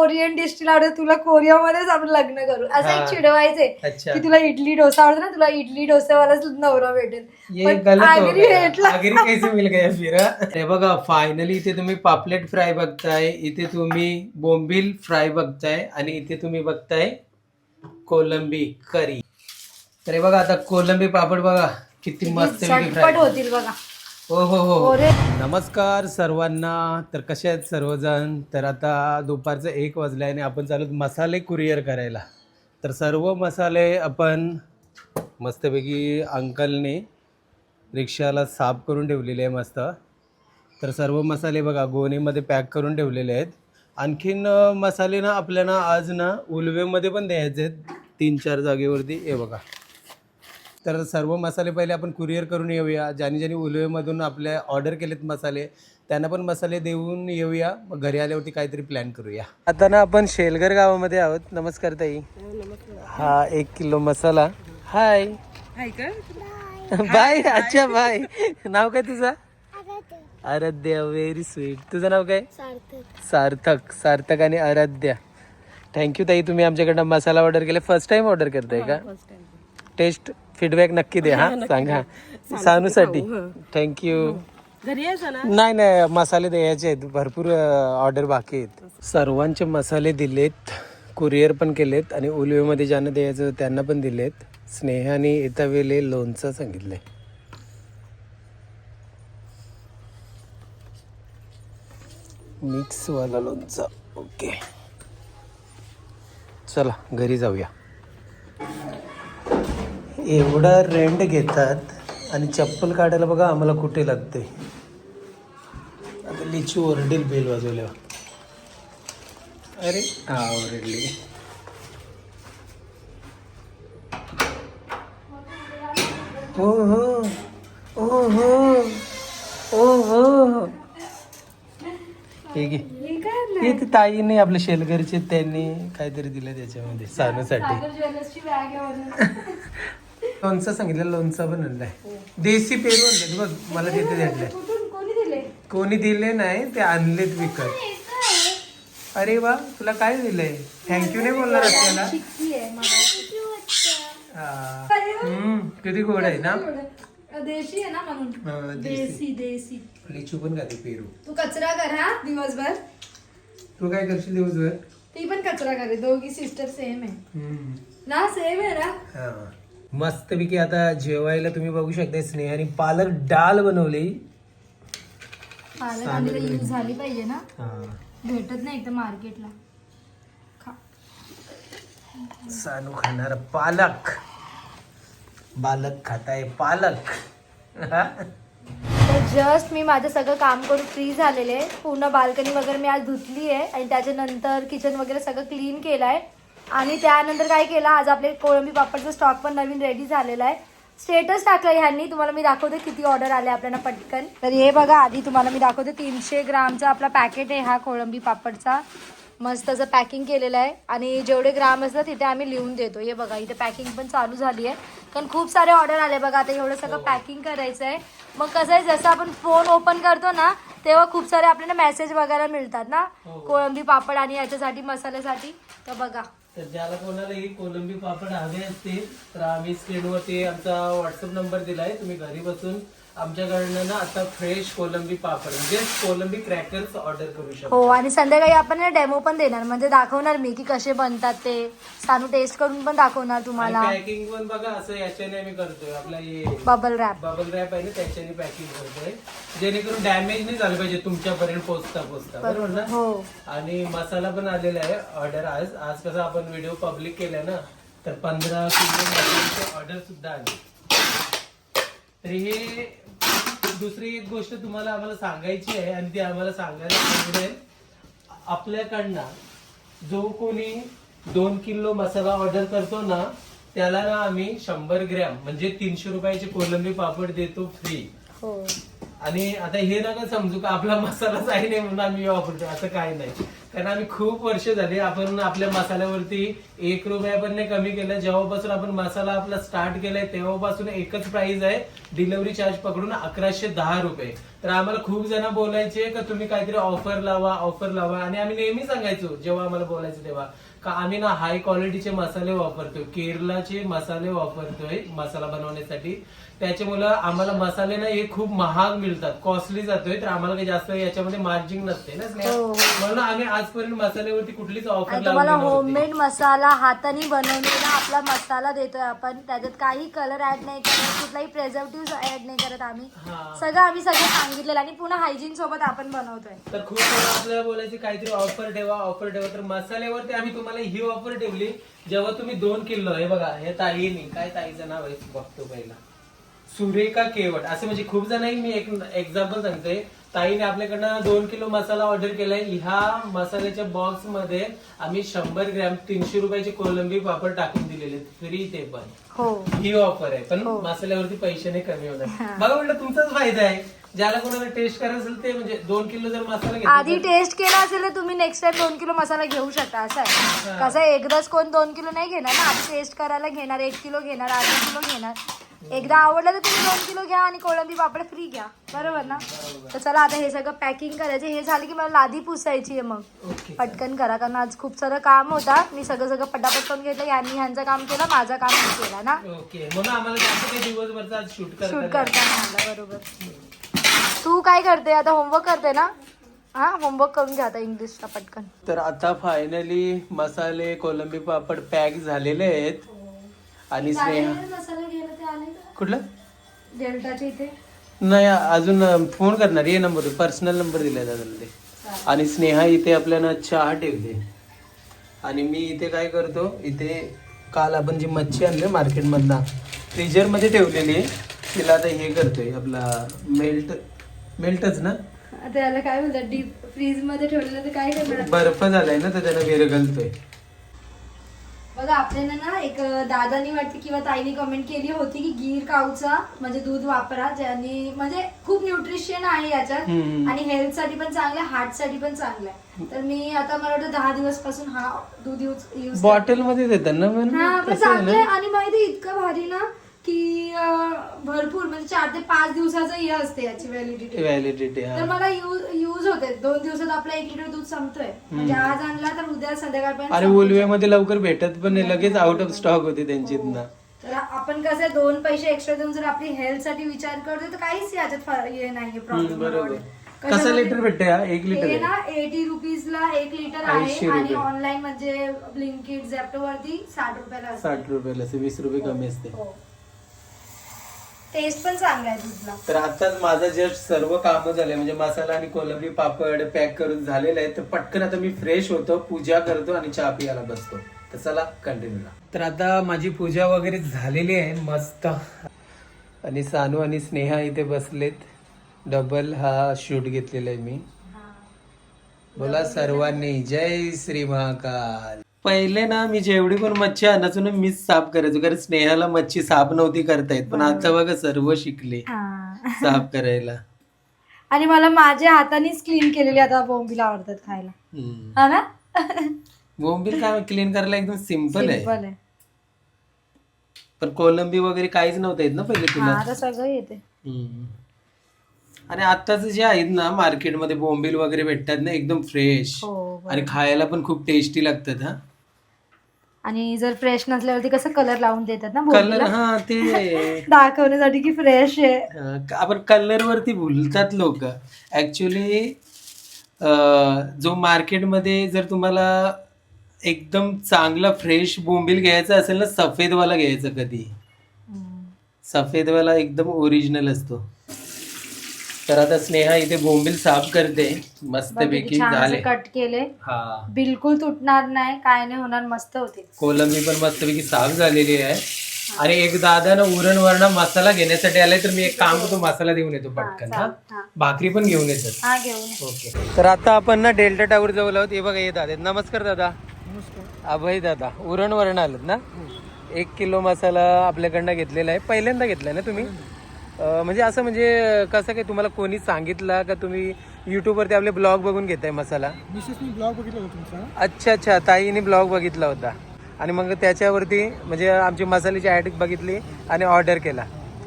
Korean dish तुला आवडते तुला कोरियामध्येच आपण लग्न करू असं हा. एक चिडवायचे अच्छा की तुला इडली डोसा आवडतो ना तुला इडली डोसावालाच नवरा भेटेल ये पण गलत हो आगरी गया. भेटला. आगरी कैसे मिल गया फिर हा? हे बघा फायनली इथे तुम्ही पापलेट फ्राय बघताय इथे तुम्ही बोंबील फ्राय बघताय आणि इथे तुम्ही बघताय कोलंबी करी तर हे बघा आता कोलंबी पापड बघा किती मस्त झटपट होतील बघा हो हो हो. नमस्कार सर्वांना. तर कसे आहेत सर्वजण? तर आता दुपारचं एक वाजलं आहे आणि आपण चालू मसाले कुरिअर करायला. तर सर्व मसाले आपण मस्तपैकी अंकलने रिक्षाला साफ करून ठेवलेले आहे मस्त. तर सर्व मसाले बघा गोणीमध्ये पॅक करून ठेवलेले आहेत. आणखीन मसाले ना आपल्याला आज ना उलवेमध्ये पण द्यायचे आहेत तीन चार जागेवरती. हे बघा. तर सर्व मसाले पहिले आपण कुरिअर करून येऊया. ज्याने ज्याने उलवेमधून आपल्या ऑर्डर केलेत मसाले त्यांना पण मसाले देऊन येऊया. मग घरी आल्यावरती काहीतरी प्लॅन करूया. आता ना आपण शेलगर गावामध्ये आहोत. नमस्कार ताई. हा एक किलो मसाला. हाय बाय अच्छा बाय नाव काय तुझं? आराध्या. व्हेरी स्वीट तुझं नाव काय? सार्थक. सार्थक. आणि आराध्या. थँक्यू ताई. तुम्ही आमच्याकडनं मसाला ऑर्डर केले. फर्स्ट टाइम ऑर्डर करताय का? टेस्ट फीडबॅक नक्की द्या हा सांगा. सानूसाठी थँक्यू घरी यायचं ना? नाही नाही मसाले द्यायचे आहेत. भरपूर ऑर्डर बाकी आहेत. सर्वांचे मसाले दिलेत. कुरिअर पण केलेत आणि उलवेमध्ये ज्यांना द्यायचं त्यांना पण दिलेत. स्नेहाने येता वेळे लोणचं सांगितलंय. मिक्सवाला लोणचं. ओके चला घरी जाऊया. एवढा रेंट घेतात आणि चप्पल काढायला बघा आम्हाला कुठे लागते आता लिचू ओरडेल बेल वाजवल्यावर. अरे हा ओरडली. हो हो ओ हो ओ हो हे हे ते ताईने आपल्या शेलगरचे त्यांनी काहीतरी दिलं त्याच्यामध्ये सानूसाठी. लोणचं सांगितलं लोणचं पण आणलंय. देशी पेरू आणले बघ मला तिथे भेटलंय. कोणी दिले? नाही ते आणलेत विकत. अरे वा तुला काय दिलंय? थँक्यू नाही बोलणार आपल्याला. हा. हम्म, किती गोड आहे ना. देशी आहे ना म्हणून. हा, देशी. देसी देसी. लिचू पण खाते पेरू. तू कचरा कर हा दिवसभर. तू काय करशील दिवसभर? ती पण कचरा करे दोघी सिस्टर सेम आहे. हम्म. ना सेम आहे ना? हा. मस्तपैकी आता जेवायला तुम्ही बघू शकता स्नेहाने पालक डाळ बनवली. पालक आम्ही यूज झाली पाहिजे ना? हा. भेटत नाही तर मार्केटला. खा. सानू खाणार पालक. बालक खाताय पालक. हा? तर जस्ट मी माझं सगळं काम करून फ्री झालेले आहे. पूर्ण बाल्कनी वगैरे मी आज धुतली आहे आणि त्याच्यानंतर किचन वगैरे सगळं क्लीन केलं आहे आणि त्यानंतर काय केलं आज आपले कोळंबी पापडचा स्टॉक पण नवीन रेडी झालेला आहे. स्टेटस टाकलं ह्यांनी. तुम्हाला मी दाखवते किती ऑर्डर आले आपल्याला पटकन. तर हे बघा आधी तुम्हाला मी दाखवते तीनशे ग्रामचा आपला पॅकेट आहे हा कोळंबी पापडचा मस्त असं पॅकिंग केलेलं आहे. आणि जेवढे ग्राम असतात तिथे आम्ही लिहून देतो. हे बघा इथे पॅकिंग पण चालू झाली आहे. कारण खूप सारे ऑर्डर आले बघा. आता एवढं सगळं पॅकिंग करायचं आहे. मग कसं आहे जसं आपण फोन ओपन करतो ना तेव्हा खूप सारे आपल्याला मेसेज वगैरे मिळतात ना? कोळंबी पापड आणि याच्यासाठी मसाल्यासाठी. तर बघा. तर ज्याला कोणालाही कोलंबी पापड हवे असतील तर आम्ही स्क्रीनवरती आमचा व्हॉट्सअप नंबर दिलाय. तुम्ही घरी बसून आमच्याकडनं ना आता फ्रेश कोलंबी पापड म्हणजे कोलंबी क्रॅकर्स ऑर्डर करू शकतो. हो आणि संध्याकाळी आपण डेमो पण देणार म्हणजे दाखवणार मी की कसे बनतात ते. सानू टेस्ट करून पण दाखवणार तुम्हाला. पॅकिंग पण बघा असं याच्याने आम्ही करतोय. आपला हे बबल रॅप बबल रॅप आहे ना त्याच्याने पॅकिंग करतोय. जेणेकरून डॅमेज नाही झालं पाहिजे तुमच्यापर्यंत पोचता पोचता. बरोबर ना? हो. आणि मसाला पण आलेला आहे ऑर्डर आज. आज कसं आपण व्हिडिओ पब्लिक केला ना तर पंधरा किलो ऑर्डर सुद्धा आली. तर हे दुसरी एक गोष्ट तुम्हाला आम्हाला सांगायची आहे आणि ती आम्हाला सांगायला आपल्याकडनं जो कोणी दोन किलो मसाला ऑर्डर करतो ना त्याला ना आम्ही शंभर ग्रॅम म्हणजे तीनशे रुपयाचे कोलंबी पापड देतो फ्री हो. आणि आता हे नका समजू का आपला मसालाच आहे नाही म्हणून आम्ही वापरतो असं काही नाही. कारण आम्ही खूप वर्ष झाली आपण आपल्या मसाल्यावरती एक रुपया पण नाही कमी केलं. जेव्हापासून आपण मसाला आपला स्टार्ट केलाय तेव्हापासून एकच प्राइस आहे डिलिव्हरी चार्ज पकडून अकराशे दहा रुपये. तर आम्हाला खूप जण बोलायचे का तुम्ही काहीतरी ऑफर लावा ऑफर लावा. आणि आम्ही नेहमी सांगायचो जेव्हा आम्हाला बोलायचं तेव्हा का आम्ही ना हाय क्वालिटीचे मसाले वापरतोय. केरलाचे मसाले वापरतोय मसाला बनवण्यासाठी. त्याच्यामुळं आम्हाला मसाले ना हे खूप महाग मिळतात. कॉस्टली जातोय तर आम्हाला काही जास्त याच्यामध्ये मार्जिन नसते ना स्नेहा? हो, हो. म्हणून आम्ही आजपर्यंत मसाल्यावरती कुठलीच ऑफर आणि तुम्हाला होममेड मसाला हाताने बनवलेला आपला मसाला देतोय आपण. त्याच्यात काही कलर ऍड नाही करत कुठलाही प्रेझर्वेटिव्ह ऍड नाही करत आम्ही. हा. सगळं आम्ही सगळं सांगितलेलं आणि पुन्हा हायजीन सोबत आपण बनवतोय. तर खूप आपल्याला बोलायचे काहीतरी ऑफर ठेवा ऑफर ठेवा. तर मसाल्यावरती आम्ही तुम्हाला ही ऑफर ठेवली जेव्हा तुम्ही दोन किलो हे बघा हे ताईनी काय ताईचं नाव आहे बघतो पहिला. सुरेखा केवट. असं म्हणजे खूप जणांनी मी एक एक्झाम्पल सांगते. ताईने आपल्याकडनं दोन किलो मसाला ऑर्डर केलाय. ह्या मसाल्याच्या बॉक्समध्ये आम्ही शंभर ग्रॅम तीनशे रुपयाचे कोलंबी पापड टाकून दिलेले फ्री ते पण. हो. ही ऑफर आहे. पण हो. मसाल्यावरती पैसे नाही कमी. होणार. बघा म्हटलं तुमचाच फायदा आहे. ज्याला कोणाला टेस्ट करायचं असेल ते म्हणजे दोन किलो जर मसाला घेतला आधी तर- टेस्ट केला असेल तर तुम्ही नेक्स्ट टाइम दोन किलो मसाला घेऊ शकता असं आहे. कसं आहे, एकदाच कोण दोन किलो नाही घेणार ना? आधी टेस्ट करायला घेणार एक किलो घेणार अर्धा किलो घेणार. एकदा आवडलं तर तुम्ही दोन किलो घ्या आणि कोळंबी पापड फ्री घ्या. बरोबर ना? तर चला आता हे सगळं पॅकिंग करायचं. हे झालं की मला लादी पुसायची आहे मग. ओके. पटकन करा कारण आज खूप सारं काम होता. मी सगळं सगळं पटापट करून घेतलं. यांनी ह्यांचं काम केलं माझं काम मी केलं ना? ओके. म्हणून आम्हाला जास्त काही दिवसभरचा आज शूट शूट करता करताना आला बरोबर. तू काय करते? आता होमवर्क करते ना? हा होमवर्क करून घ्या आता इंग्लिशचा पटकन. तर आता फायनली मसाले कोलंबी पापड पॅक झालेले आहेत. आणि स्नेहा मसाला घ्यायला ते आले कुठलं? डेल्टाच्या इथे. नाही अजून फोन करणार. ये नंबर पर्सनल नंबर दिलाय दादाला ते. आणि स्नेहा इथे आपल्याला चहा ठेवते. आणि मी इथे काय करतो? इथे काल आपण जी मच्छी आणली मार्केटमधनं फ्रीजरमध्ये ठेवलेली आहे. तिला आता हे करतोय आपला मेल्ट मेल्टच ना? त्याला काय बोलतात? डीप फ्रीजमध्ये ठेवलेलं तर काय करणार बर्फ झालाय ना तर त्याला विरघळतोय बघा आपल्याला ना एक दादानी वाटते किंवा ताईने कमेंट केली होती की गीर काऊचा म्हणजे दूध वापरा ज्याने म्हणजे खूप न्यूट्रिशन आहे याच्यात. हम्म. आणि हेल्थसाठी पण चांगलं हार्टसाठी पण चांगलं आहे. तर मी आता मला वाटतं दहा दिवसपासून हा दूध यूज यूज बॉटलमध्ये देतात ना पण? हा पण तसं आहे चांगलं ना? आणि माहिती इतकं भारी ना की भरपूर म्हणजे चार ते पाच दिवसाचं हे असते याची व्हॅलिडिटी व्हॅलिडिटी तर हा मला यूज यूज होते. दोन दिवसात आपला एक लिटर दूध संपतोय. म्हणजे आज आणला तर उद्या संध्याकाळपर्यंत अरे उलवेमध्ये लवकर भेटत पण नाही. लगेच आउट ऑफ स्टॉक होते त्यांची ना. तर आपण कसं दोन पैसे एक्स्ट्रा देऊन जर आपली हेल्थसाठी विचार करतो तर काहीच याच्यात हे नाहीये हम्म, प्रॉब्लेम कसं लिटर भेटते हा? एक लिटर हे ना एटी रुपीज ला एक लिटर 80 आहे आणि. ऑनलाईन म्हणजे ब्लिंकिट झेप्टो वरती साठ रुपयाला साठ रुपयाला वीस रुपये कमी असते. टेस्ट पण चांगला आहे दूधला तर आताच माझं जस्ट सर्व कामं झाले म्हणजे मसाला आणि कोलंबी पापड पॅक करून झालेलं आहे. तर पटकन आता मी फ्रेश होतो पूजा करतो आणि चहा पियाला बसतो. तर चला कंटिन्यू तर आता माझी पूजा वगैरे झालेली आहे मस्त. आणि सानू आणि स्नेहा इथे बसलेत. डबल हा शूट घेतलेला आहे मी. बोला सर्वांनी जय श्री महाकाल. पहिले ना मी जेवढी पण मच्छी आणायचो ना मीच साफ करायचो. कारण स्नेहाला मच्छी साफ नव्हती करता येत. पण आता बघा सर्व शिकले साफ करायला. आणि मला माझ्या हातानेच क्लीन केलेली आता बोंबीला आवडतात खायला. हम्म. हा ना? बोंबील काय क्लीन करायला एकदम सिंपल आहे. पण कोलंबी वगैरे काहीच नव्हतं येत ना पहिले हा तुला? आता सगळं येते. हम्म. आणि आताच जे आहेत ना मार्केटमध्ये बोंबील वगैरे भेटतात ना एकदम फ्रेश हो. आणि खायला पण खूप टेस्टी लागतात हा. आणि जर फ्रेश नसल्यावरती कसं कलर लावून देतात ना कलर? हा ते दाखवण्यासाठी की फ्रेश आहे अं, आपण कलर वरती भुलतात लोक ऍक्च्युली जो मार्केटमध्ये जर तुम्हाला एकदम चांगला फ्रेश बोंबील घ्यायचा असेल ना सफेदवाला घ्यायचा कधी हम्म. सफेदवाला एकदम ओरिजिनल असतो तर आता स्नेहा इथे बोंबील साफ करते मस्तपैकी झाले. कट केले हा. बिलकुल तुटणार नाही काय नाही होणार मस्त होते. कोलंबी पण मस्तपैकी साफ झालेली आहे. आणि एक दादा ना उरण वरणा मसाला घेण्यासाठी आलाय तर मी एक काम करतो मसाला देऊन येतो पटकन हा? हा. भाकरी पण घेऊन येतात हा घेऊन ये. ओके. तर आता आपण ना डेल्टा टावर जवळ आहोत. हे बघा येत आहेत. नमस्कार दादा. अभय दादा उरण वरण आलं ना एक किलो मसाला आपल्याकडनं घेतलेला आहे. पहिल्यांदा घेतलाय ना तुम्ही? अं, म्हणजे असं म्हणजे कसं काय तुम्हाला कोणी सांगितलं का तुम्ही युट्यूबवरती आपले ब्लॉग बघून घेताय मसाला? मी ब्लॉग बघितला होता तुमचा. अच्छा अच्छा. ताईने ब्लॉग बघितला होता. आणि मग त्याच्यावरती म्हणजे आमची मसाल्याची ॲड बघितली आणि ऑर्डर केला.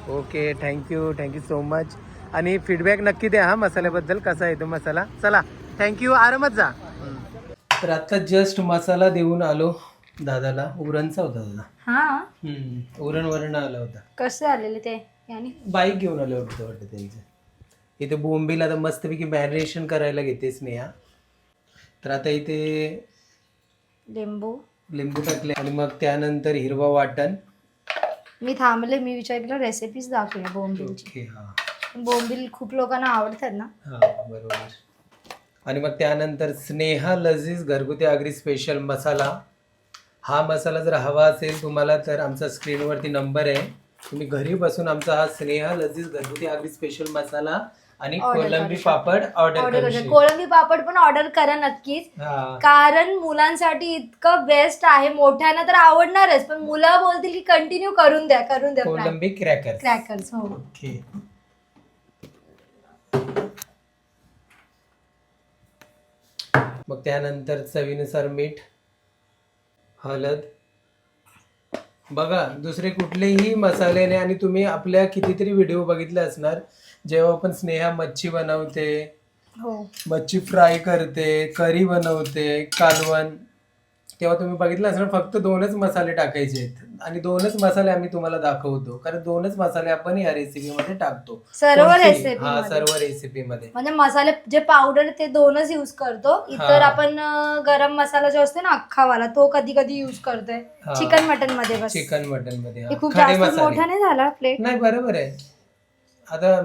Okay thank you thank you so much आणि फीडबॅक नक्की द्या हा मसाल्याबद्दल कसा आहे तो मसाला? चला थँक्यू आरामात जा. तर आता जस्ट मसाला देऊन आलो दादाला. उरणचा होता दादा. हा. हम्म, उरण वरण आला होता. कसे आलेले ते? यानी. बाईक घेऊन आलं वाटतं वाटतं त्यांचं. इथे बोंबीला आता मस्तपैकी मॅरिनेशन करायला घेतेच स्नेहा. तर आता इथे लिंबू. लिंबू टाकले आणि मग त्यानंतर हिरवा वाटण. मी थांबले मी विचारलं रेसिपीज दाखवल्या बोंबिलची. ओके हा. बोंबील खूप लोकांना आवडतात ना. हा बरोबर. आणि मग त्यानंतर स्नेहा लजीज घरगुती आगरी स्पेशल मसाला. हा मसाला जर हवा असेल तुम्हाला तर आमचा स्क्रीनवरती नंबर आहे. तुम्ही घरी बसून आमचा हा स्नेहा लजीज घरगुती आगरी स्पेशल मसाला आणि Order कोलंबी करू पापड ऑर्डर ऑर्डर करू करा शकता. कोळंबी पापड पण ऑर्डर करा नक्कीच. हा. कारण मुलांसाठी इतकं बेस्ट आहे. मोठ्यांना तर आवडणारच पण मुलं बोलतील की कंटिन्यू करून द्या करून द्या कोलंबी क्रॅकर क्रॅकर्स हो. ओके मग त्यानंतर चवीनुसार मीठ हळद बघा दुसरे कुठलेही मसाले नाही आणि तुम्ही आपल्या कितीतरी व्हिडिओ बघितले असणार. जेव्हा आपण स्नेहा मच्छी बनवते हो. मच्छी फ्राय करते करी बनवते कालवण. तेव्हा तुम्ही बघितलं असणार फक्त दोनच मसाले टाकायचे आहेत. आणि दोनच मसाले आम्ही तुम्हाला दाखवतो. कारण दोनच मसाले आपण या रेसिपीमध्ये टाकतो. सर्व कोणतेही. रेसिपी हा सर्व रेसिपीमध्ये म्हणजे मसाले जे पावडर ते दोनच युज करतो. इतर हा. आपण अं, गरम मसाला जो असतो ना अख्खावाला तो कधी कधी युज करतोय. हा. चिकन मटनमध्ये बस. चिकन मटनमध्ये हा. खूप खडे जास्त मोठा मसाले नाही झाला प्लेट नाही बरोबर आहे. आता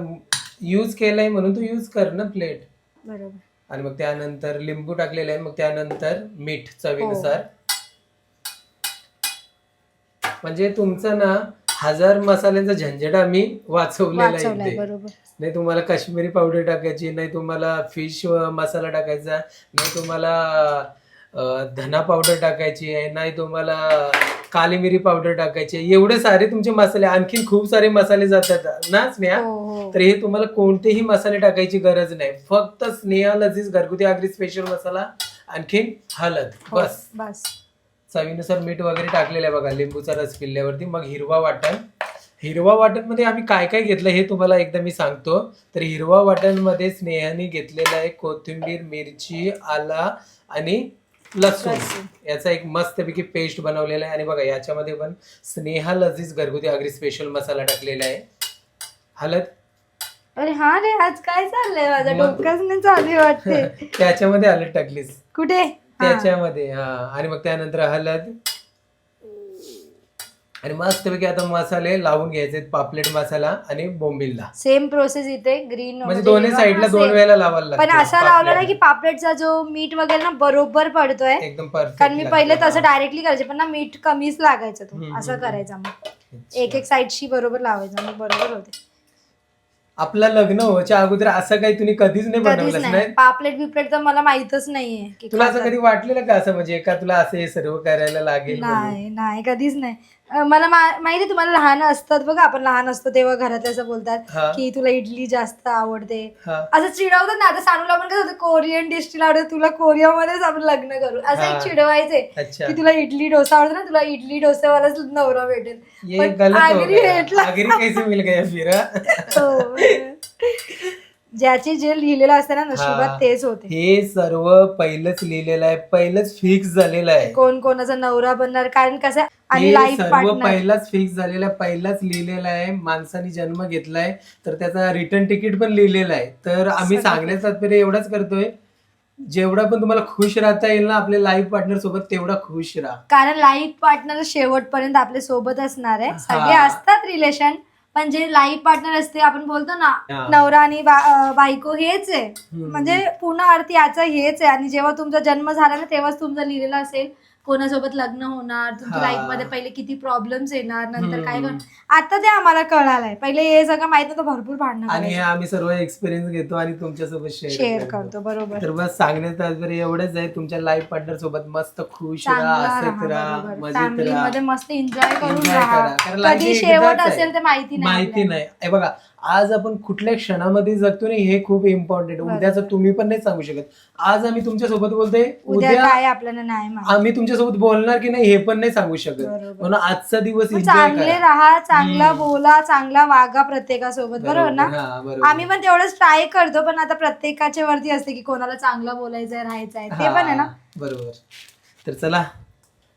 यूज केलंय म्हणून तू यूज कर ना प्लेट बरोबर. आणि मग त्यानंतर लिंबू टाकलेलं आहे. मग त्यानंतर मीठ चवीनुसार. म्हणजे तुमचं ना हजार मसाल्यांचा झंझट आम्ही वाचवलेला आहे नाही तुम्हाला काश्मीरी पावडर टाकायची नाही तुम्हाला फिश मसाला टाकायचा नाही तुम्हाला धना पावडर टाकायची आहे नाही तुम्हाला काली मिरी पावडर टाकायची आहे. एवढे सारे तुमचे मसाले आणखीन खूप सारे मसाले जातात. ना स्नेहा? हो हो. तर हे तुम्हाला कोणतेही मसाले टाकायची गरज नाही. फक्त स्नेहा लजीज घरगुती आगरी स्पेशल मसाला आणखीन हळद. हो, बस. बस. चवीनुसार मीठ वगैरे टाकलेलं आहे बघा लिंबूचा रस पिल्ल्यावरती. मग हिरवा वाटण. हिरवा वाटणमध्ये आम्ही काय काय घेतलं हे तुम्हाला एकदा मी सांगतो. तर हिरवा वाटणमध्ये स्नेहाने घेतलेलं आहे कोथिंबीर मिरची आला आणि लसूण. याचा एक मस्तपैकी पेस्ट बनवलेला आहे. आणि बघा याच्यामध्ये पण स्नेहा लजीज घरगुती आगरी स्पेशल मसाला टाकलेला आहे. हळद अरे हा रे आज काय चाललंय माझं मग- डोकंच नाही चालू वाटते त्याच्यामध्ये हळद टाकलीस. कुठे? हा. त्याच्यामध्ये हा. आणि मग त्यानंतर हळद आणि मस्तपैकी आता मसाले लावून घ्यायचे पापलेट मसाला आणि बोंबिलला. सेम प्रोसेस इथे ग्रीन म्हणजे दोन्ही साईडला दोन वेळेला लावायला पण असा लावला ना की पापलेट. पापलेटचा जो मीठ वगैरे ना बरोबर पडतोय. एकदम कारण मी पहिले तसं डायरेक्टली करायचे पण ना मीठ कमीच लागायचं तो. असं करायचं मग एक एक साईडशी बरोबर लावायचं मग बरोबर होते. आपलं लग्न व्हायच्या अगोदर असं काही तुम्ही कधीच नाही कधीच बनवलंच नाही. पापलेट बिपलेट तर मला माहितच नाहीये तुला असं. कधी वाटलेलं का असं म्हणजे का तुला असं हे सर्व करायला लागेल? नाही नाही कधीच नाही. मला मा- माहिती आहे तुम्हाला लहान असतात बघा आपण लहान असतो तेव्हा घरात असं बोलतात हा. की तुला इडली जास्त आवडते हा असं चिडवतात ना आता सानूला पण कसं होतं कोरियन डिश तिला आवडते तुला कोरियामध्येच आपण लग्न करू असं हा. एक चिडवायचे अच्छा की तुला इडली डोसा आवडतो ना तुला इडली डोसावालाच नवरा भेटेल ये पण गलत हो आगरी गया भेटला. आगरी कैसे मिल गया फिर हा? ज्याचे जे लिहिलेलं असतं ना हा. नशिबात तेच होते हे सर्व पहिलंच लिहिलेलं आहे पहिलंच फिक्स झालेलं आहे कोण कोणाचा नवरा बनणार कारण कसं आणि हे लाईफ सर्व पार्टनर पहिलाच फिक्स झालेलं आहे पहिलाच लिहिलेलं आहे माणसाने जन्म घेतलाय तर त्याचा रिटर्न तिकीट पण लिहिलेलं आहे तर आम्ही सगळं. सांगण्याचं तात्पर्य एवढंच करतोय जेवढा पण तुम्हाला खुश राहता येईल ना आपल्या लाईफ पार्टनर सोबत तेवढा खुश राहा कारण लाईफ पार्टनर शेवटपर्यंत आपल्यासोबत असणार आहे हा. सगळे असतात रिलेशन पण जे लाईफ पार्टनर असते आपण बोलतो ना हा. नवरा आणि बा- अं, बायको हेच आहे. म्हणजे पूर्ण अर्थ याचा हेच आहे आणि जेव्हा तुमचा जन्म झाला ना तेव्हाच तुमचं लिहिलेलं असेल कोणासोबत लग्न होणार तुमच्या हा. लाईफमध्ये पहिले किती प्रॉब्लेम्स येणार नंतर काय हम्म. कर आता ते आम्हाला कळालंय पहिले हे सगळं माहीत नव्हतं भरपूर भांडणं आणि हे करायचे. आम्ही सर्व एक्सपिरियन्स घेतो आणि तुमच्यासोबत शेअर शेअर करतो बरोबर तर बस सांगण्याचं तात्पर्य एवढंच आहे तुमच्या लाईफ पार्टनर सोबत मस्त खुश चांगला राहा हसत राहा, राहा बरोबर. मजेत Family राहा मध्ये मस्त एन्जॉय करून Enjoy राहा करा. कारण life कधी एकदाच शेवट आहे. असेल ते माहिती नाही माहिती आपल्याला. नाही हे बघा आज आपण कुठल्या क्षणामध्ये जगतो नाही हे खूप इम्पॉर्टंट बरोबर. उद्याचं तुम्ही पण नाही सांगू शकत आज आम्ही तुमच्यासोबत बोलतोय उद्या काय आपल्याला नाही माहीत आम्ही तुमच्यासोबत बोलणार की नाही हे पण नाही सांगू शकत बरोबर. म्हणून आजचा दिवस मग चांगले करा राहा चांगला हम्म. बोला चांगला वागा प्रत्येकासोबत बरोबर ना हा, बरोबर. आम्ही पण तेवढंच ट्राय करतो पण आता प्रत्येकाच्या वरती असते की कोणाला चांगलं बोलायचंय राहायचंय ते पण आहे ना हा, बरोबर तर चला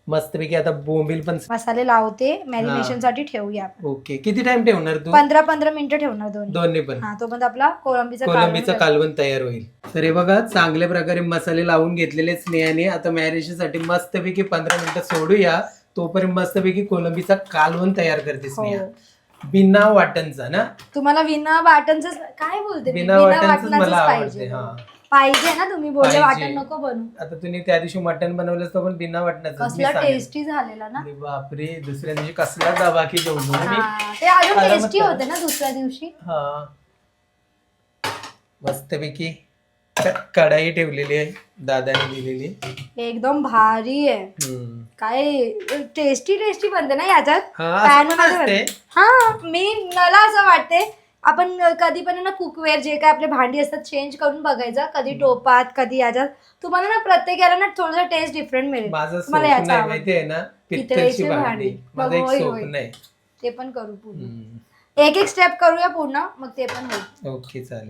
मस्तपैकी आता बोंबील पण मसाले लावते. मॅरिनेशनसाठी ठेवूया आपण. ओके. किती टाइम ठेवणार तू पंधरा पंधरा मिनिटं ठेवणार दोन दोन्ही पण. हा तो पण आपला कोळंबीचा कोलंबीचं कालवण तयार होईल. तर हे बघा चांगल्या प्रकारे मसाले लावून घेतलेले स्नेहाने आता मॅरिनेशनसाठी मस्तपैकी पंधरा मिनिटं सोडूया. तोपर्यंत मस्तपैकी कोलंबीचा कालवण तयार करते हो. स्नेहा. बिना वाटणचा ना? तुम्हाला विना वाटणच काय बोलते? मी? बिना वाटणाचंच मला आवडते, हा. पाहिजे ना तुम्ही बोलले पाहिजे. वाटण नको बनू आता तुम्ही त्या दिवशी मटन बनवलं तर पण बिना वाटणाचं कसला टेस्टी झालेला ना बापरे दुसऱ्या दिवशी कसला दबा की जेवलो ना मी हा, ते अजून आरामात टेस्टी करा. होते ना दुसऱ्या दिवशी हा मस्तपैकी क- कढाई ठेवलेली आहे दादाने दिलेली एकदम भारी आहे हम्म. काय टेस्टी टेस्टी बनते ना याच्यात हा, असं Pan पण मध्ये असते. बनते. हा मी मला असं वाटते आपण कधी पण ना कुकवेअर जे काय आपले भांडी असतात चेंज करून बघायचं. कधी टोपात कधी याच्यात. तुम्हाला ना प्रत्येक याला ना थोडंसं टेस्ट डिफरंट मिळेल. माझं तुम्हाला स्वप्न याचं आहे आवड- माहिती आहे ना पितळेची भांडी. भांडी. माझं एक होय, होय. स्वप्न आहे ते पण करू पूर्ण. एक एक स्टेप करूया पूर्ण मग ते पण होईल. ओके चालेल.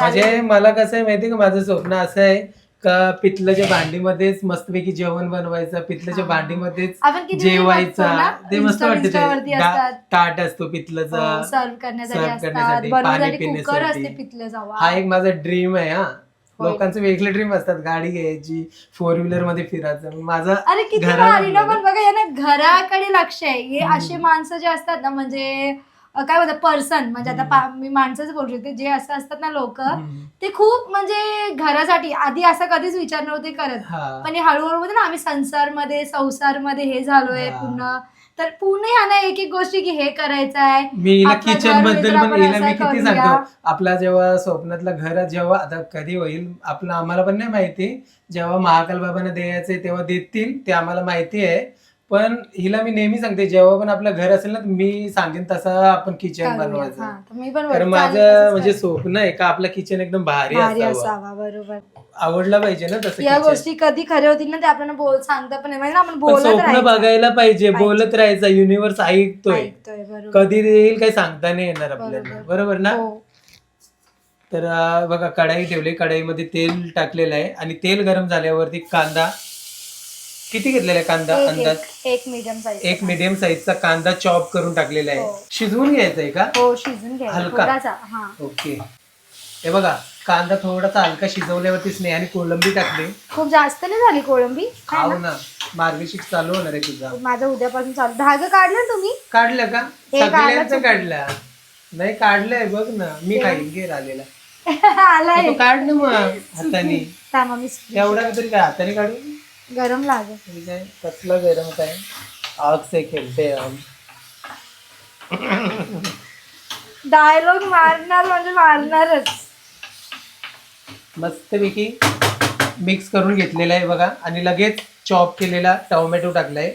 म्हणजे मला कसं आहे माहिती का माझं स्वप्न असं आहे का पितलाच्या भांडीमध्येच मस्तपैकी जेवण बनवायचं पितलाच्या हा. भांडीमध्येच आपण किती वेळ जेवायचं ना, ते मस्त वाटतं ते. दा- ताट असतो पितलाचा सर्व करण्यासाठी serve असतात करण्यासाठी, बनवण्यासाठी पाणी असते पिण्यासाठी. जावा हा एक माझा ड्रीम आहे हा होय. लोकांचे वेगळे ड्रीम असतात गाडी घ्यायची फोर व्हीलरमध्ये फिरायचं माझा अरे किती घराला भारी ना बनवलं. पण बघा घराकडे लक्ष आहे हे असे माणसं जे असतात ना म्हणजे काय बोलतात पर्सन म्हणजे आता पा- मी माणसंच बोलू शकते. जे असं असतात ना लोक. ते खूप म्हणजे घरासाठी आधी असं कधीच विचार नव्हते करत. हा. पण हे हळूहळू मध्ये ना आम्ही संसारमध्ये संसारमध्ये हे झालोय हा. पूर्ण. तर पूर्ण ह्या ना एक एक गोष्टी की हे करायचं आहे मी हिला आपलं किचनबद्दल वगैरे पण आपण हिला असं मी किती करूया. सांगतो. आपला जेव्हा स्वप्नातला घर जेव्हा आता कधी होईल आपलं आम्हाला पण नाही माहिती. जेव्हा महाकाल बाबांना द्यायचे तेव्हा देतील ते आम्हाला माहिती आहे. पण हिला मी नेहमी सांगते जेव्हा पण आपलं घर असेल ना मी सांगेन तसं आपण किचन. बनवायचं हा, तर मी पण माझं तसंच म्हणजे. स्वप्न आहे का आपलं किचन एकदम भारी भारी असावं असावा बरोबर आवडलं पाहिजे ना तसं या kitchen. गोष्टी कधी खरे होतील ना ते आपल्याला बोल सांगता पण नाही म्हणजे ना आपण पण बोलत स्वप्न राहायचं. बघायला पाहिजे पाहिजे. बोलत राहायचं युनिव्हर्स ऐकतोय ऐकतोय बरोबर कधी येईल काही सांगता नाही येणार आपल्याला बरोबर. बरोबर ना हो. तर अं, बघा कढाई ठेवली कढाईमध्ये तेल टाकलेलं आहे आणि तेल गरम झाल्यावरती कांदा किती घेतलेला आहे कांदा? एक- अंदाज? एक- एक मीडियम साईज एक मीडियम साईजचा कांदा चॉप करून टाकलेला आहे. हो. शिजवून घ्यायचा आहे का? हो शिजून घ्यायचा हलका? थोडासा हा. ओके. हे बघा कांदा थोडासा हलका शिजवल्यावरती स्नेहाने कोलंबी टाकली. खूप जास्त नाही झाली कोळंबी? है ना? मार्गशीर्ष चालू होणार आहे तुझा. माझं उद्यापासून चालू. धाग काढलं ना तुम्ही? काढलं का? हे काढलं सगळ्यांचं. काढलं. नाही काढलंय बघ ना. मी खाईन घे आलेला आलाय. काढ ना मग हाताने. थांबा मी एवढा तरी काय हाताने काढू? गरम लागेल हे काय कसलं गरम काय? आग से खेळते हम डायलॉग मारणार म्हणजे मारणारच. मस्तपैकी मिक्स करून घेतलेला आहे बघा. आणि लगेच चॉप केलेला टोमॅटो टाकलाय.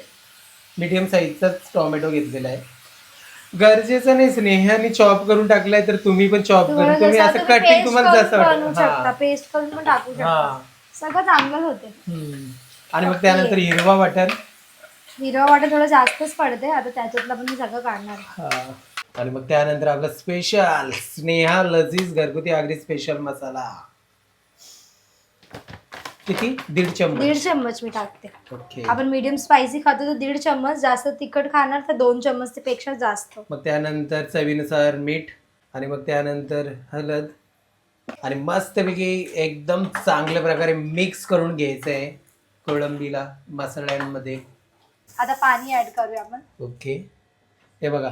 मीडियम साईजचाच टोमॅटो घेतलेला आहे. गरजेचं नाही स्नेहाने चॉप करून टाकलाय तर तुम्ही पण चॉप तुम्हाला करून तुम्ही जसं असं तुम्ही कटिंग paste तुम्हाला करून जसं बनवू वाटतं शकता. पेस्ट करून पण टाकू शकता. हा. सगळं चांगलंच होते. आणि मग त्यानंतर हिरवा वाटण हिरवा वाटत थोडं जास्तच पडते आता त्याच्यातलं पण मी सगळं काढणार. हा. आणि मग त्यानंतर आपला स्पेशल स्नेहा लजीज घरगुती आगरी स्पेशल मसाला. किती? दीड चम्मच. दीड चम्मच मी टाकते. ओके आपण मीडियम स्पायसी खातो तर दीड चम्मच. जास्त तिखट खाणार तर दोन चम्मच पेक्षा जास्त. मग त्यानंतर चवीनुसार मीठ आणि मग त्यानंतर हळद. आणि मस्तपैकी एकदम चांगल्या प्रकारे मिक्स करून घ्यायचं आहे कोळंबीला मसाल्यांमध्ये. आता पाणी ऍड करूया आपण. ओके. हे बघा.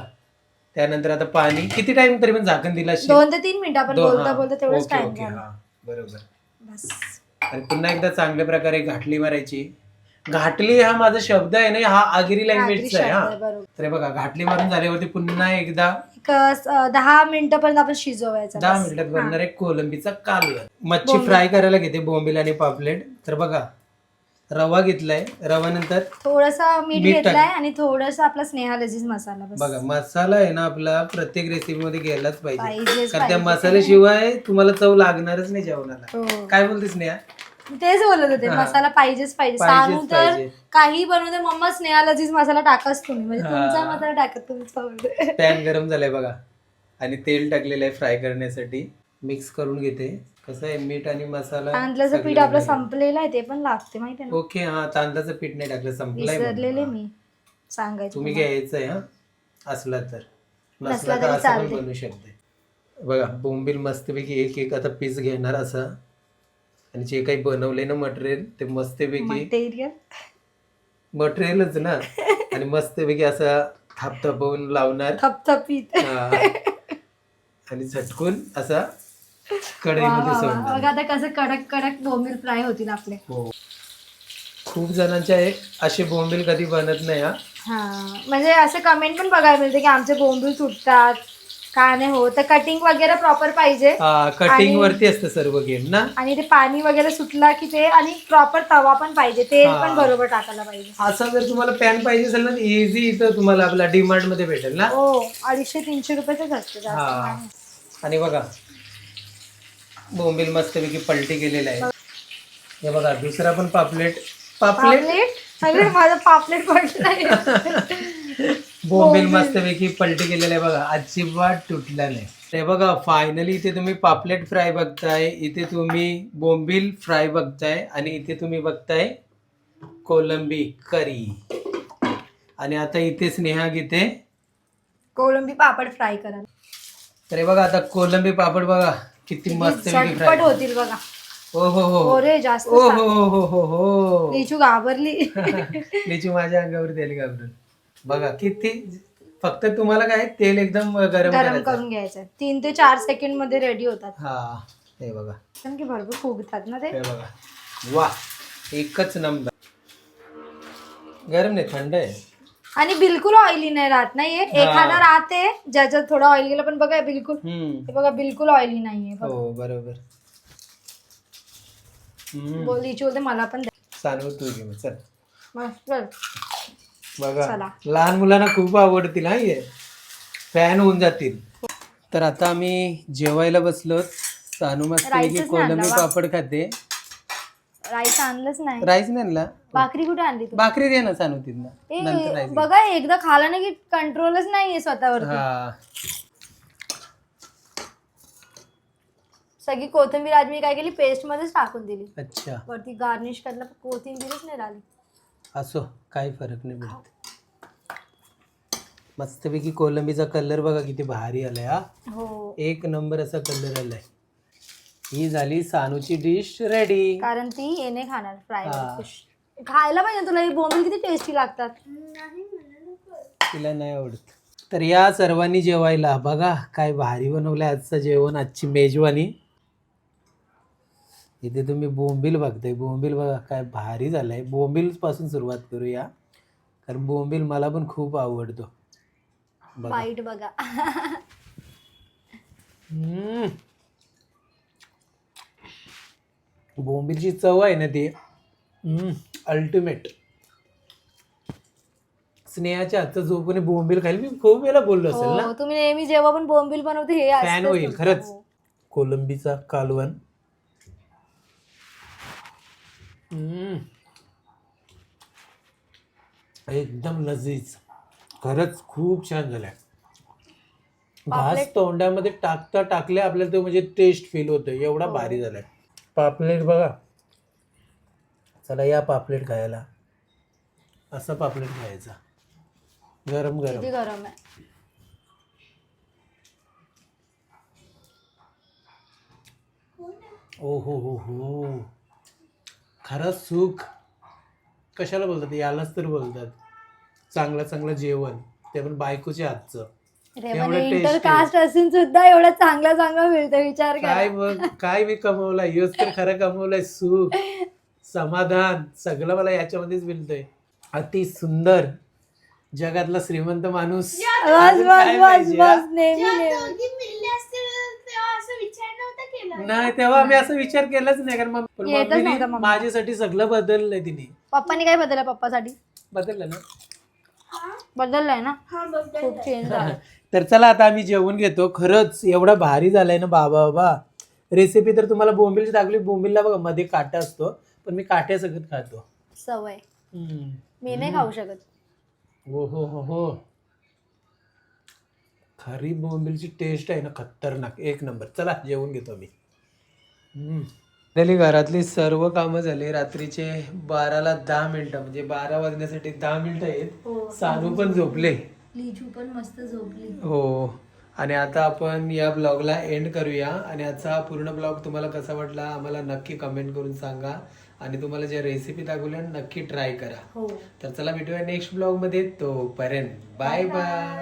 त्यानंतर आता पाणी. किती टाइम तरी पण झाकण दिला असेल? दोन ते तीन मिनिटं आपण दोन- बोलता हा. बोलता तेवढंच ओके, टाइम ओके, हा. बरोबर. बस. आणि पुन्हा एकदा चांगल्या प्रकारे घाटली मारायची. घाटली हा माझा शब्द आहे ना हा आगरी लँग्वेजचा आहे हा. बरोबर. तर हे बघा घाटली मारून झाल्यावरती पुन्हा एकदा एक अ, दहा मिनिटापर्यंत आपण शिजवायचं. दहा बस. मिनिटात हा. बनणार आहे कोलंबीचा कालवण. मच्छी बोंबील. फ्राय करायला घेते बोंबील आणि पापलेट. तर बघा रवा घेतलाय रवा नंतर थोडसा मीठ मीठ टाक. घेतलाय आणि थोडस आपला स्नेहा लजीज मसाला बस बघा मसाला आहे ना आपला प्रत्येक रेसिपी मध्ये घ्यायलाच पाहिजे पाहिजेच कारण त्या पाहिजे. मसाल्याशिवाय तुम्हाला चव लागणारच नाही जेवणाला हो. काय बोलतेस स्नेहा तेच बोलत होते हा. मसाला पाहिजेच पाहिजे पाहिजेच सांगू तर पाहिजे. काही बनवते मम्मा स्नेहा लजीज मसाला टाकाच तुम्ही म्हणजे हा. तुमचा मसाला टाकत तुमचा पॅन गरम झालाय बघा आणि तेल टाकलेलं आहे फ्राय करण्यासाठी मिक्स करून घेते कसं आहे मीठ आणि मसाला तांदळाचं पीठ आपलं. संपलेलं आहे ते पण लागते माहिती आहे ना ओके हा तांदळाचं पीठ नाही टाकलं संपलंय विसरलेले. मी सांगायचं तुम्ही तुम्हाला. घ्यायचंय हा असला तर नसला तर तरी असं पण चालते. बनवू शकते बघा बोंबील मस्तपैकी एक एक आता पीस घेणार असं आणि जे काही बनवले ना मटेरियल ते मस्तपैकी मटेरियल मटेरियलच ना आणि मस्तपैकी असं थापथापवून लावणार थपथपीत हा. आणि झटकून असा कढईमध्ये. सोडणार आता कसं कडक कडक बोंबील फ्राय होतील आपले. हो. खूप जणांच्या हे असे बोंबील कधी बनत नाही हा. हा म्हणजे असं कमेंट पण बघायला मिळते की आमचे बोंबील तुटतात का नाही हो तर कटिंग वगैरे प्रॉपर पाहिजे. कटिंग आणि- वरती असतं सर्व गेम ना? आणि ते पाणी वगैरे सुटला की ते आणि प्रॉपर तवा पण पाहिजे. तेल हा. पण बरोबर टाकायला पाहिजे. असं जर तुम्हाला पॅन पाहिजे असेल ना इझी इथं तुम्हाला आपला डिमांडमध्ये भेटेल ना? हो अडीचशे तीनशे रुपयाच असते जास्त हा. नाही. आणि बघा बोंबील मस्तपैकी पलटी केलेला आहे. हे बघा दुसरा पण पापलेट. पापलेट? पापलेट? माझं पापलेट बोंबील मस्तपैकी पलटी केलेला आहे बघा अजिबात तुटला नाही. ते बघा फायनली इथे तुम्ही पापलेट फ्राय बघताय इथे तुम्ही बोंबील फ्राय बघताय आणि इथे तुम्ही बघताय कोलंबी करी. आणि आता इथे स्नेहा घेते. कोळंबी पापड फ्राय करा. तर हे बघा आता कोलंबी पापड बघा. किती मस्त फ्राय होतील बघा. हो हो हो. ओरे जास्त ओ हो हो हो हो हो. लिचू घाबरली. लिचू माझ्या अंगावर तेल घाबरून. बघा किती फक्त तुम्हाला काय तेल एकदम गरम गरम करायचं. करून घ्यायचं तीन ते चार सेकंडमध्ये रेडी होतात. हा हे बघा. कारण की भरपूर फुगतात ना ते? हे बघा. वा एकच नंबर गरम नाही थंड आहे. आणि बिलकुल ऑइली नाही राहत. नाहीये? एखादा राहते ज्याच्यात थोडा ऑइल गेला पण बघा बिलकुल हम्म. हे बघा बिलकुल ऑइली नाहीये. बघा. हो बरोबर. हम्म. बोल लिचू बोलते मला पण द्या. सांगू तू घे मग, चल. मस्त बघा चला. लहान मुलांना खूप आवडतील हा हे फॅन होऊन जातील. तर आता आम्ही जेवायला बसलो सानू मस्त नाही कोलंबी वा. पापड खाते. राईस आणलंच नाही. राईस नाही आणला? भाकरी कुठे आणली तू? भाकरी दे ना नंतर ए, राईस बघा एकदा खाला ना की कंट्रोलच नाहीये स्वतःवर हा. सगळी कोथिंबीर आज मी काय केली? पेस्ट मध्येच टाकून दिली. अच्छा. वरती गार्निश करायला कोथिंबीरच नाही राहिली. असो काही फरक नाही पडत. मस्तपैकी कोलंबीचा कलर बघा किती भारी आलाय हा. हो. एक नंबर असा कलर आलाय. ही झाली सानूची डिश रेडी कारण ती येणे खाणार फ्राय हा. खायला पाहिजे तुला ही बोंबील किती टेस्टी लागतात. तिला नाही आवडत. तर या सर्वांनी जेवायला. बघा काय भारी बनवलंय आजचं जेवण आजची मेजवानी. इथे तुम्ही बोंबील बघताय. बोंबील बघा काय भारी झालंय. बोंबील पासून सुरुवात करूया. कारण बोंबील मला पण खूप आवडतो. बघा. बाईट बघा. हम्म. बोंबीलची चव आहे ना ती. अल्टिमेट स्नेहाच्या हातचा जो कोणी बोंबील खाईल मी खूप वेळा बोललो असेल ना. हो तुम्ही नेहमी जेव्हा पण बोंबील बनवते हे फॅन असतंच होईल तुमचं. खरंच. हो. कोलंबीचा कालवण. हम्म. एकदम लजीज. खरंच खूप छान झालंय. घास तोंडामध्ये टाकता टाकल्या आपल्याला तो म्हणजे टेस्ट फील होतो एवढा हो. भारी झालाय. पापलेट बघा. चला या पापलेट खायला. असा पापलेट खायचा. गरम गरम. किती गरम आहे? ओ हो हो हो. खरंच सुख. कशाला बोलतात? यालाच तर बोलतात. चांगलं चांगलं जेवण. ते पण बायकोच्या हातचं. रे एवढं. इंटर कास्ट असून सुद्धा एवढं चांगलं चांगलं मिळतं विचार काय मग? काय मी कमवलाय? योच तर खरं कमवलंय. सुख समाधान सगळं मला याच्यामध्येच मिळतंय. अति सुंदर जगातला श्रीमंत माणूस. बस अजून बस काय बस पाहिजे? बस नेहमी नेहमी. नाही तेव्हा मी असा विचार केलाच नाही कारण मग पण येतच मम्मीने नव्हता मम्मी. माझ्यासाठी सगळं बदललंय तिने. पप्पानी काय बदललं पप्पासाठी? बदललं ना? बदललंय ना? खूप चेंज झालं. तर चला आता आम्ही जेवण घेतो. खरंच एवढा भारी झालाय ना बाबा बाबा. रेसिपी तर तुम्हाला बोंबीलची दाखवली बोंबीलला बघा मध्ये काटा असतो पण मी काट्यासकट खातो. सवय. हम्म. मी नाही खाऊ शकत. हो हो हो हो. खरी बोंबीलची टेस्ट आहे ना खतरनाक. एक नंबर. चला जेवून घेतो मी त्याली घरातली सर्व कामं झाली. रात्रीचे बाराला दहा मिनिटं म्हणजे बारा वाजण्यासाठी दहा मिनिटं आहेत. सानू पण झोपले. पण मस्त झोपली. हो. आणि आता आपण या ब्लॉगला एंड करूया. आणि आजचा पूर्ण ब्लॉग तुम्हाला कसा वाटला आम्हाला नक्की कमेंट करून सांगा. आणि तुम्हाला ज्या रेसिपी दाखवल्या नक्की ट्राय करा. हो. तर चला भेटूया नेक्स्ट ब्लॉगमध्ये तोपर्यंत बाय बाय